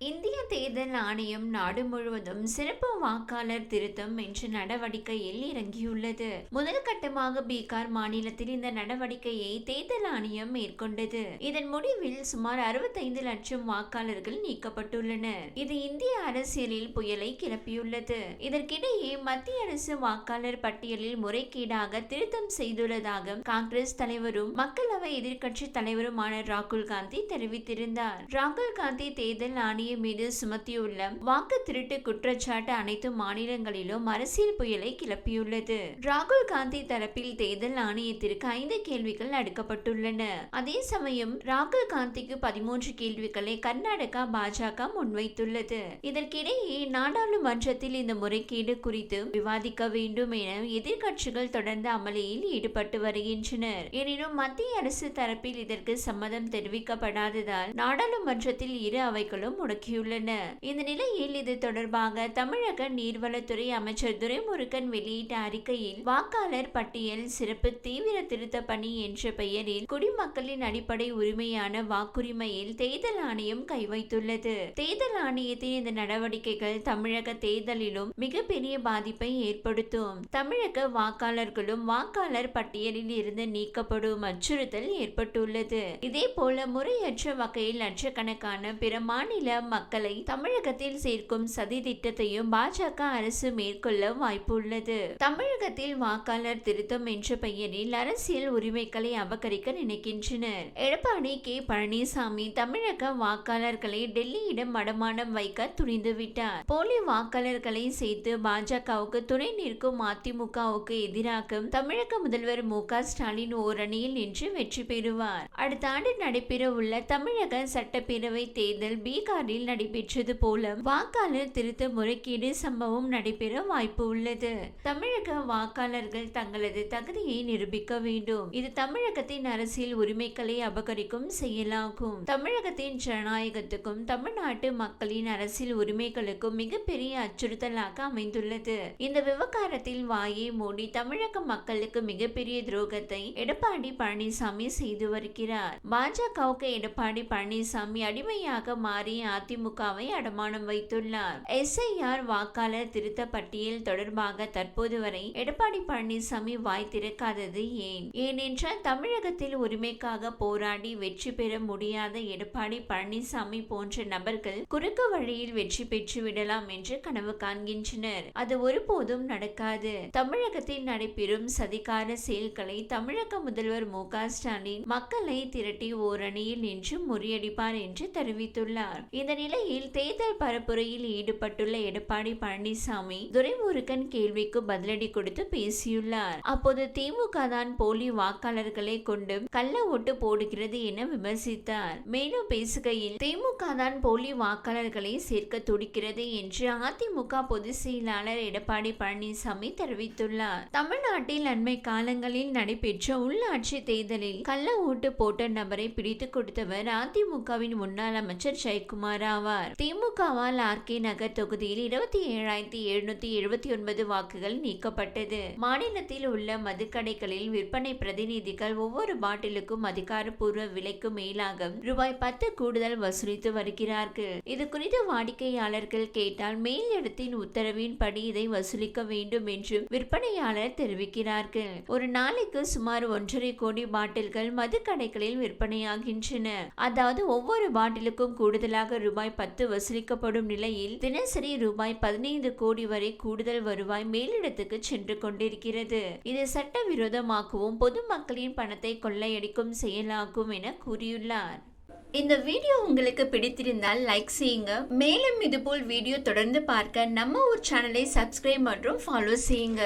இந்திய தேர்தல் ஆணையம் நாடு முழுவதும் சிறப்பு வாக்காளர் திருத்தம் என்ற நடவடிக்கையில் இறங்கியுள்ளது. முதல் கட்டமாக பீகார் மாநிலத்தில் இந்த நடவடிக்கையை தேர்தல் ஆணையம் மேற்கொண்டது. இதன் முடிவில் சுமார் அறுபத்தைந்து லட்சம் வாக்காளர்கள் நீக்கப்பட்டுள்ளனர். இது இந்திய அரசியலில் புயலை கிளப்பியுள்ளது. இதற்கிடையே மத்திய அரசு வாக்காளர் பட்டியலில் முறைகேடாக திருத்தம் செய்துள்ளதாக காங்கிரஸ் தலைவரும் மக்களவை எதிர்க்கட்சி தலைவருமான ராகுல் காந்தி தெரிவித்திருந்தார். ராகுல் காந்தி தேர்தல் ஆணையம் மீது சுமத்தியுள்ள வாக்கு திருட்டு குற்றச்சாட்டு அனைத்து மாநிலங்களிலும் அரசியல் புயலை கிளப்பியுள்ளது. ராகுல் காந்தி தரப்பில் தேர்தல் ஆணையத்திற்கு ஐந்து கேள்விகள் அடுக்கப்பட்டுள்ளன. அதே சமயம் ராகுல் காந்திக்கு பதிமூன்று கேள்விகளை கர்நாடகா பாஜக முன்வைத்துள்ளது. இதற்கிடையே நாடாளுமன்றத்தில் இந்த முறைகேடு குறித்து விவாதிக்க வேண்டும் என எதிர்கட்சிகள் தொடர்ந்து அமளியில் ஈடுபட்டு வருகின்றனர். எனினும் மத்திய அரசு தரப்பில் இதற்கு சம்மதம் தெரிவிக்கப்படாததால் நாடாளுமன்றத்தில் இரு அவைகளும் முடங்க முடக்கியுள்ளன இந்த நிலையில் இது தொடர்பாக தமிழக நீர்வளத்துறை அமைச்சர் துரைமுருகன் வெளியிட்ட அறிக்கையில் வாக்காளர் பட்டியல் சிறப்பு தீவிர திருத்த பணி என்ற பெயரில் குடிமக்களின் அடிப்படை உரிமையான வாக்குரிமையில் தேர்தல் ஆணையம் கைவைத்துள்ளது தேர்தல் ஆணையத்தின் இந்த நடவடிக்கைகள் தமிழக தேர்தலிலும் மிகப்பெரிய பாதிப்பை ஏற்படுத்தும். தமிழக வாக்காளர்களும் வாக்காளர் பட்டியலில் இருந்து நீக்கப்படும் அச்சுறுத்தல் ஏற்பட்டுள்ளது. இதே போல முறையற்ற வகையில் லட்சக்கணக்கான பிற மாநில மக்களை தமிழகத்தில் சேர்க்கும் சதி திட்டத்தையும் பாஜக அரசு மேற்கொள்ள வாய்ப்புள்ளது. தமிழகத்தில் வாக்காளர் திருத்தம் என்ற பெயரில் அரசியல் உரிமைகளை அபகரிக்க நினைக்கின்றனர். எடப்பாடி கே. பழனிசாமி தமிழக வாக்காளர்களை டெல்லியிடம் மடமானம் வைக்க துணிந்துவிட்டார். போலி வாக்காளர்களை சேர்த்து பாஜகவுக்கு துணை நிற்கும் அதிமுகவுக்கு எதிராக தமிழக முதல்வர் மு. க. ஸ்டாலின் ஓரணியில் நின்று வெற்றி பெறுவார். அடுத்த ஆண்டு நடைபெற உள்ள தமிழக சட்டப்பேரவை தேர்தல் பீகாரில் நடைபெற்றது போல வாக்காளர் திருத்த முறைகேடு சம்பவம் நடைபெற வாய்ப்பு உள்ளது. தமிழக வாக்காளர்கள் தங்களது தகுதியை நிரூபிக்க வேண்டும். இது தமிழகத்தின் அரசியல் உரிமைகளை அபகரிக்கும் செயலாகும். தமிழகத்தின் ஜனநாயகத்துக்கும் தமிழ்நாட்டு மக்களின் அரசியல் உரிமைகளுக்கும் மிகப்பெரிய அச்சுறுத்தலாக அமைந்துள்ளது. இந்த விவகாரத்தில் வாயை மூடி தமிழக மக்களுக்கு மிகப்பெரிய துரோகத்தை எடப்பாடி பழனிசாமி செய்து வருகிறார். பாஜகவுக்கு எடப்பாடி பழனிசாமி அடிமையாக மாறி அதிமுகவை அடமானம் வைத்துள்ளார். எஸ்ஐஆர் வாக்காளர் திருத்த பட்டியல் தொடர்பாக தற்போது வரை எடப்பாடி பழனிசாமி வாய் திறக்காதது ஏன்? ஏனென்றால் தமிழகத்தில் உரிமைக்காக போராடி வெற்றி பெற முடியாத எடப்பாடி பழனிசாமி போன்ற நபர்கள் குறுக்கு வழியில் வெற்றி பெற்று விடலாம் என்று கனவு காண்கின்றனர். அது ஒருபோதும் நடக்காது. தமிழகத்தில் நடைபெறும் சதிகார செயல்களை தமிழக முதல்வர் மு ஸ்டாலின் மக்களை திரட்டி ஓரணியில் நின்று முறியடிப்பார் என்று தெரிவித்துள்ளார். இந்த நிலையில் தேர்தல் பரப்புரையில் ஈடுபட்டுள்ள எடப்பாடி பழனிசாமி துரைமுருகன் கேள்விக்கு பதிலடி கொடுத்து பேசியுள்ளார். அப்போது திமுக தான் போலி வாக்காளர்களை கொண்டு கள்ள ஓட்டு போடுகிறது என விமர்சித்தார். மேலும் பேசுகையில் திமுக தான் போலி வாக்காளர்களை சேர்க்க துடிக்கிறது என்று அதிமுக பொதுச் செயலாளர் எடப்பாடி பழனிசாமி தெரிவித்துள்ளார். தமிழ்நாட்டில் அண்மை காலங்களில் நடைபெற்ற உள்ளாட்சி தேர்தலில் கள்ள ஓட்டு போட்ட நபரை பிடித்து கொடுத்தவர் அதிமுகவின் முன்னாள் அமைச்சர் ஜெயக்குமார் ஆவார் திமுகவால் ஆர் கே நகர் தொகுதியில் இருபத்தி ஏழாயிரத்தி எழுநூத்தி எழுபத்தி ஒன்பது வாக்குகள் நீக்கப்பட்டது. மாநிலத்தில் உள்ள மதுக்கடைகளில் விற்பனை பிரதிநிதிகள் ஒவ்வொரு பாட்டிலுக்கும் அதிகாரப்பூர்வ விலைக்கு மேலாக ரூபாய் பத்து கூடுதல் வசூலித்து வருகிறார்கள். இது குறித்து வாடிக்கையாளர்கள் கேட்டால் மேல் இடத்தின் உத்தரவின்படி இதை வசூலிக்க வேண்டும் என்று விற்பனையாளர் தெரிவிக்கிறார்கள். ஒரு நாளைக்கு சுமார் ஒன்றரை கோடி பாட்டில்கள் மதுக்கடைகளில் விற்பனையாகின்றன. அதாவது ஒவ்வொரு பாட்டிலுக்கும் கூடுதலாக ரூபாய் ரூபாய் பத்து வசூலிக்கப்படும் நிலையில் தினசரி ரூபாய் பதினைந்து கோடி வரை கூடுதல் வருவாய் மேலிடத்துக்கு சென்று கொண்டிருக்கிறது. இது சட்டவிரோதமாகவும் பொதுமக்களின் பணத்தை கொள்ளையடிக்கும் செயலாகும் என கூறியுள்ளார். இந்த வீடியோ உங்களுக்கு பிடித்திருந்தால் லைக் செய்யுங்க. மேலும் இதுபோல் வீடியோ தொடர்ந்து பார்க்க நம்ம ஊர் சேனலை சப்ஸ்கிரைப் மற்றும் ஃபாலோ செய்யுங்க.